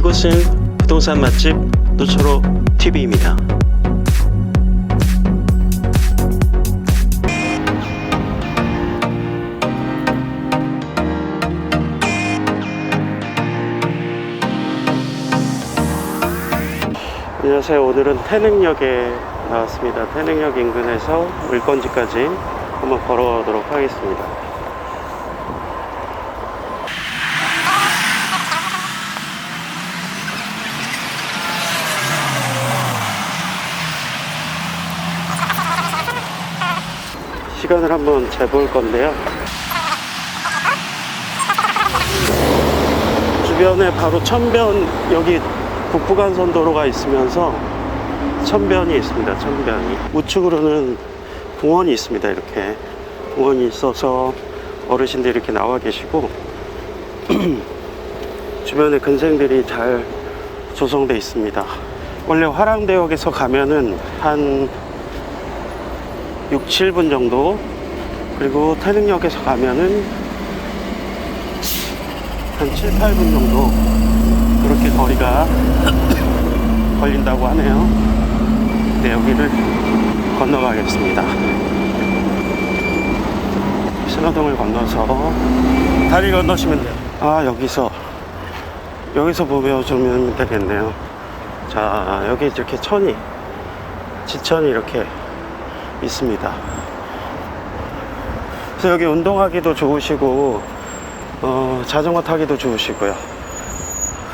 이곳은 부동산 맛집 노초로 TV입니다. 안녕하세요. 오늘은 태릉역에 나왔습니다. 태릉역 인근에서 물건지까지 한번 걸어가도록 하겠습니다. 시간을 한번 재볼 건데요. 주변에 바로 천변 여기 북부간선 도로가 있으면서 천변이 있습니다. 천변이 우측으로는 공원이 있습니다. 이렇게 공원이 있어서 어르신들이 이렇게 나와 계시고 주변에 근생들이 잘 조성돼 있습니다. 원래 화랑대역에서 가면은 한 6, 7분 정도 그리고 태릉역에서 가면은 한 7, 8분 정도 그렇게 거리가 걸린다고 하네요. 네, 여기를 건너가겠습니다. 신호등을 건너서 다리 건너시면 돼요. 아, 여기서 여기서 보면 되겠네요. 자, 여기 이렇게 천이 지천이 이렇게 있습니다. 그래서 여기 운동하기도 좋으시고 어, 자전거 타기도 좋으시고요.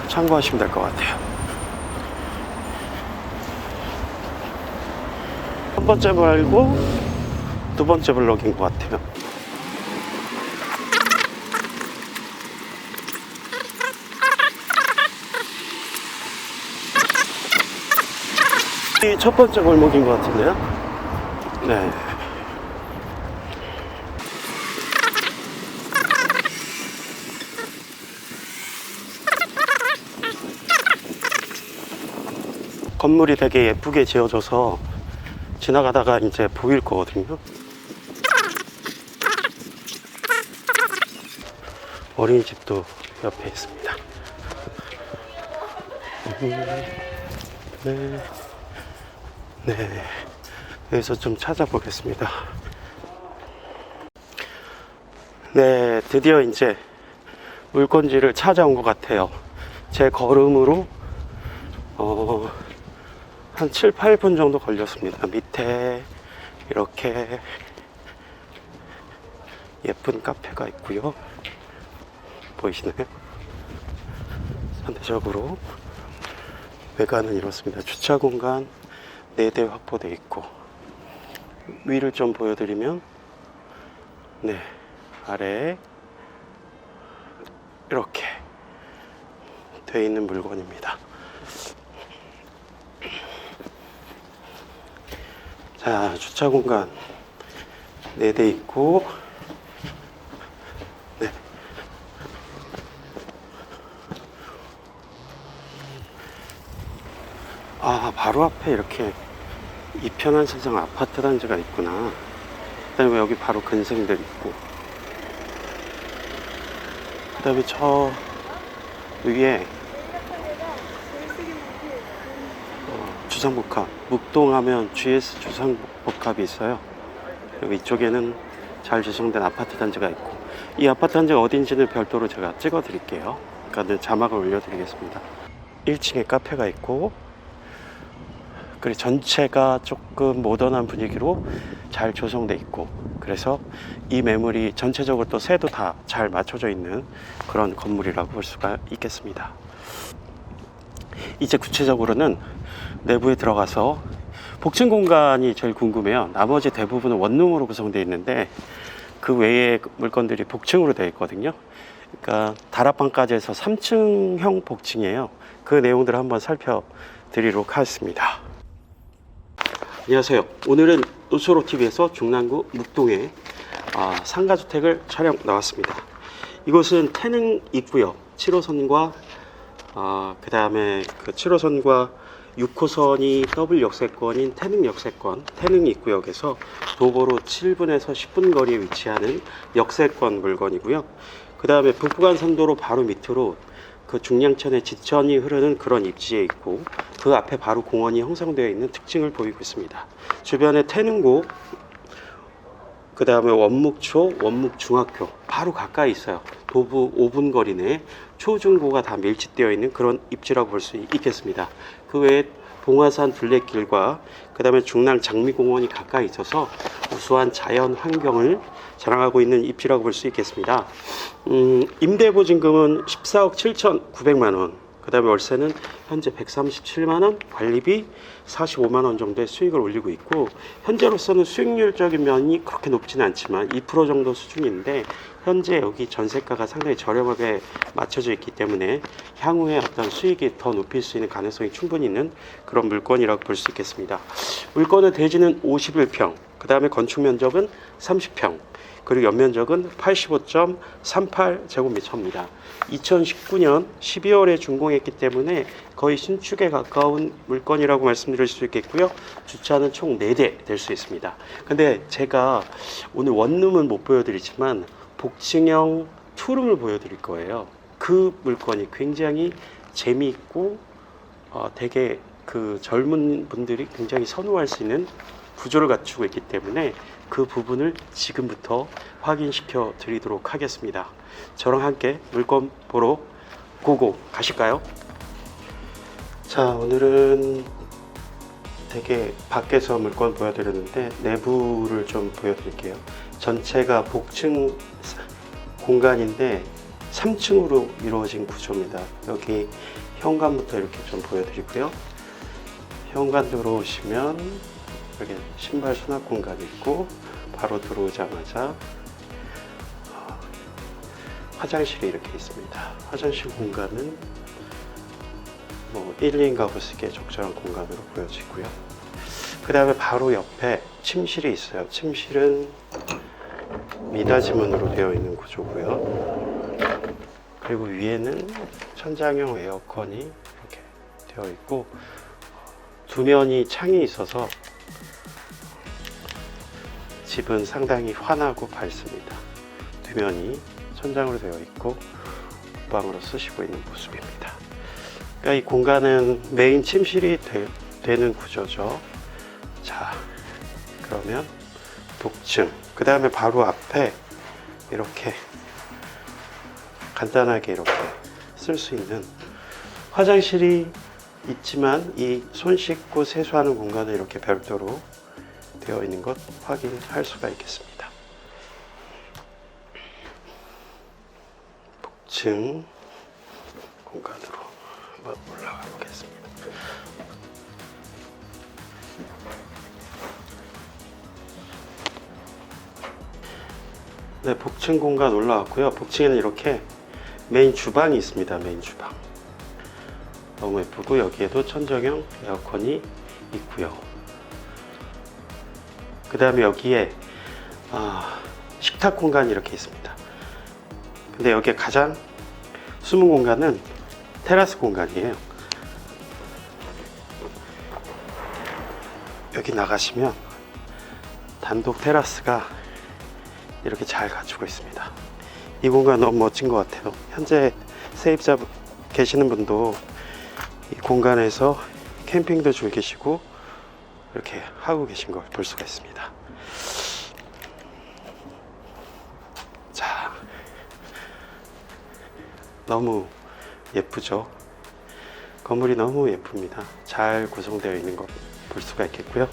참고하시면 될 것 같아요. 첫 번째 말고 두 번째 블럭인 것 같아요. 이첫 번째 골목인 것 같은데요. 네. 건물이 되게 예쁘게 지어져서 지나가다가 이제 보일 거거든요. 어린이집도 옆에 있습니다. 음, 네. 네. 여기서 좀 찾아보겠습니다. 네, 드디어 이제 물건지를 찾아온 것 같아요. 제 걸음으로, 어, 한 7, 8분 정도 걸렸습니다. 밑에 이렇게 예쁜 카페가 있고요. 보이시나요? 상대적으로 외관은 이렇습니다. 주차 공간 4대 확보되어 있고 위를 좀 보여드리면 네 아래에 이렇게 되어 있는 물건입니다. 자 주차 공간 4대 있고 네. 아 바로 앞에 이렇게 이편한 세상 아파트 단지가 있구나. 그다음에 여기 바로 근생들 있고. 그다음에 저 위에 어, 주상복합 묵동하면 GS 주상복합이 있어요. 그리고 이쪽에는 잘 조성된 아파트 단지가 있고 이 아파트 단지가 어딘지는 별도로 제가 찍어 드릴게요. 그러니까 자막을 올려 드리겠습니다. 1층에 카페가 있고 그리고 전체가 조금 모던한 분위기로 잘 조성돼 있고 그래서 이 매물이 전체적으로 또 새도 다 잘 맞춰져 있는 그런 건물이라고 볼 수가 있겠습니다. 이제 구체적으로는 내부에 들어가서 복층 공간이 제일 궁금해요. 나머지 대부분은 원룸으로 구성되어 있는데 그 외에 물건들이 복층으로 되어 있거든요. 그러니까 다락방까지 해서 3층형 복층이에요. 그 내용들을 한번 살펴드리도록 하겠습니다. 안녕하세요. 오늘은 노초로 TV에서 중랑구 묵동에 아, 상가주택을 촬영 나왔습니다. 이곳은 태릉 입구역 7호선과 아, 그 다음에 그 7호선과 6호선이 더블 역세권인 태릉 역세권, 태릉 입구역에서 도보로 7분에서 10분 거리에 위치하는 역세권 물건이고요. 그 다음에 북부간선도로 바로 밑으로 그 중량천의 지천이 흐르는 그런 입지에 있고 그 앞에 바로 공원이 형성되어 있는 특징을 보이고 있습니다. 주변에 태능고 그 다음에 원묵초, 원묵중학교 바로 가까이 있어요. 도부 5분 거리 내에 초중고가 다 밀집되어 있는 그런 입지라고 볼 수 있겠습니다. 그 외에 봉화산 둘레길과 그 다음에 중랑 장미공원이 가까이 있어서 우수한 자연 환경을 자랑하고 있는 입지라고 볼 수 있겠습니다. 음, 임대보증금은 14억 7,900만 원. 그 다음에 월세는 현재 137만 원, 관리비 45만 원 정도의 수익을 올리고 있고 현재로서는 수익률적인 면이 그렇게 높지는 않지만 2% 정도 수준인데 현재 여기 전세가가 상당히 저렴하게 맞춰져 있기 때문에 향후에 어떤 수익이 더 높일 수 있는 가능성이 충분히 있는 그런 물건이라고 볼 수 있겠습니다. 물건의 대지는 51평, 그 다음에 건축 면적은 30평, 그리고 연면적은 85.38제곱미터입니다. 2019년 12월에 준공했기 때문에 거의 신축에 가까운 물건이라고 말씀드릴 수 있겠고요. 주차는 총 4대 될 수 있습니다. 근데 제가 오늘 원룸은 못 보여드리지만 복층형 투룸을 보여드릴 거예요. 그 물건이 굉장히 재미있고 어, 되게 그 젊은 분들이 굉장히 선호할 수 있는 구조를 갖추고 있기 때문에 그 부분을 지금부터 확인시켜 드리도록 하겠습니다. 저랑 함께 물건 보러 고고 가실까요? 자, 오늘은 되게 밖에서 물건 보여드렸는데 내부를 좀 보여드릴게요. 전체가 복층 공간인데 3층으로 이루어진 구조입니다. 여기 현관부터 이렇게 좀 보여드리고요. 현관 들어오시면 여기 신발 수납 공간이 있고 바로 들어오자마자 어, 화장실이 이렇게 있습니다. 화장실 공간은 뭐 1, 2인 가구 쓰기에 적절한 공간으로 보여지고요. 그 다음에 바로 옆에 침실이 있어요. 침실은 미닫이문으로 되어 있는 구조고요. 그리고 위에는 천장형 에어컨이 이렇게 되어 있고 두 면이 창이 있어서 집은 상당히 환하고 밝습니다. 두 면이 천장으로 되어 있고 방으로 쓰시고 있는 모습입니다. 그러니까 이 공간은 메인 침실이 되, 는 구조죠. 자, 그러면 복층. 그 다음에 바로 앞에 이렇게 간단하게 이렇게 쓸 수 있는 화장실이 있지만 이 손 씻고 세수하는 공간은 이렇게 별도로 되어 있는 것 확인할 수가 있겠습니다. 복층 공간으로 한번 올라가 보겠습니다. 네, 복층 공간 올라왔고요. 복층에는 이렇게 메인 주방이 있습니다. 메인 주방. 너무 예쁘고 여기에도 천정형 에어컨이 있고요. 그 다음에 여기에 아, 식탁 공간이 이렇게 있습니다. 근데 여기에 가장 숨은 공간은 테라스 공간이에요. 여기 나가시면 단독 테라스가 이렇게 잘 갖추고 있습니다. 이 공간 너무 멋진 것 같아요. 현재 세입자 계시는 분도 이 공간에서 캠핑도 즐기시고 이렇게 하고 계신 걸 볼 수가 있습니다. 자, 너무 예쁘죠? 건물이 너무 예쁩니다. 잘 구성되어 있는 걸볼 수가 있겠고요.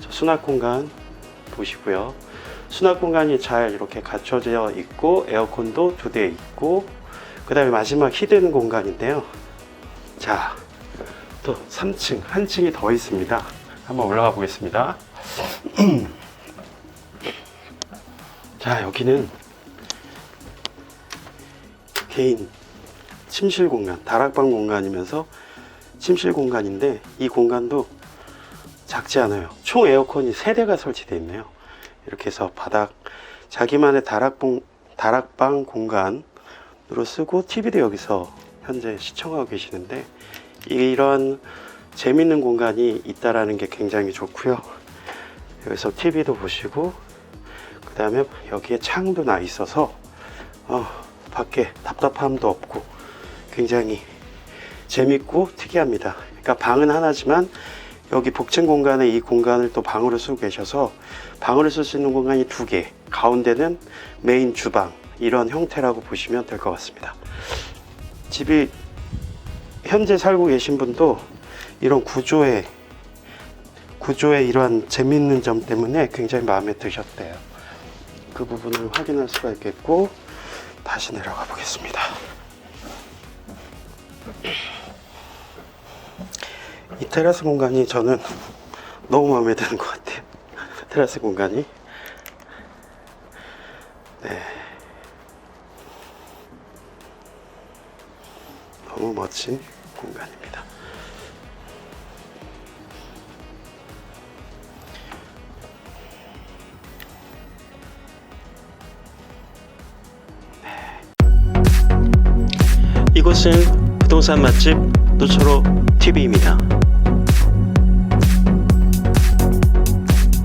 저 수납 공간 보시고요. 수납 공간이 잘 이렇게 갖춰져 있고 에어컨도 두 대 있고 그 다음에 마지막 히든 공간인데요. 자, 또 3층, 한 층이 더 있습니다. 한번 올라가 보겠습니다. 자, 여기는 개인 침실 공간, 다락방 공간이면서 침실 공간인데 이 공간도 작지 않아요. 총 에어컨이 3대가 설치되어 있네요. 이렇게 해서 바닥 자기만의 다락방, 다락방 공간으로 쓰고 TV도 여기서 현재 시청하고 계시는데 이런 재밌는 공간이 있다라는 게 굉장히 좋고요. 여기서 TV도 보시고 그 다음에 여기에 창도 나 있어서 어, 밖에 답답함도 없고 굉장히 재밌고 특이합니다. 그러니까 방은 하나지만 여기 복층 공간에 이 공간을 또 방으로 쓰고 계셔서 방으로 쓸 수 있는 공간이 두 개, 가운데는 메인 주방 이런 형태라고 보시면 될 것 같습니다. 집이 현재 살고 계신 분도 이런 구조에 구조의 이러한 재밌는 점 때문에 굉장히 마음에 드셨대요. 그 부분을 확인할 수가 있겠고 다시 내려가 보겠습니다. 이 테라스 공간이 저는 너무 마음에 드는 것 같아요. 테라스 공간이. 네. 너무 멋진 공간입니다. 이곳은 부동산 맛집 노초로 TV입니다.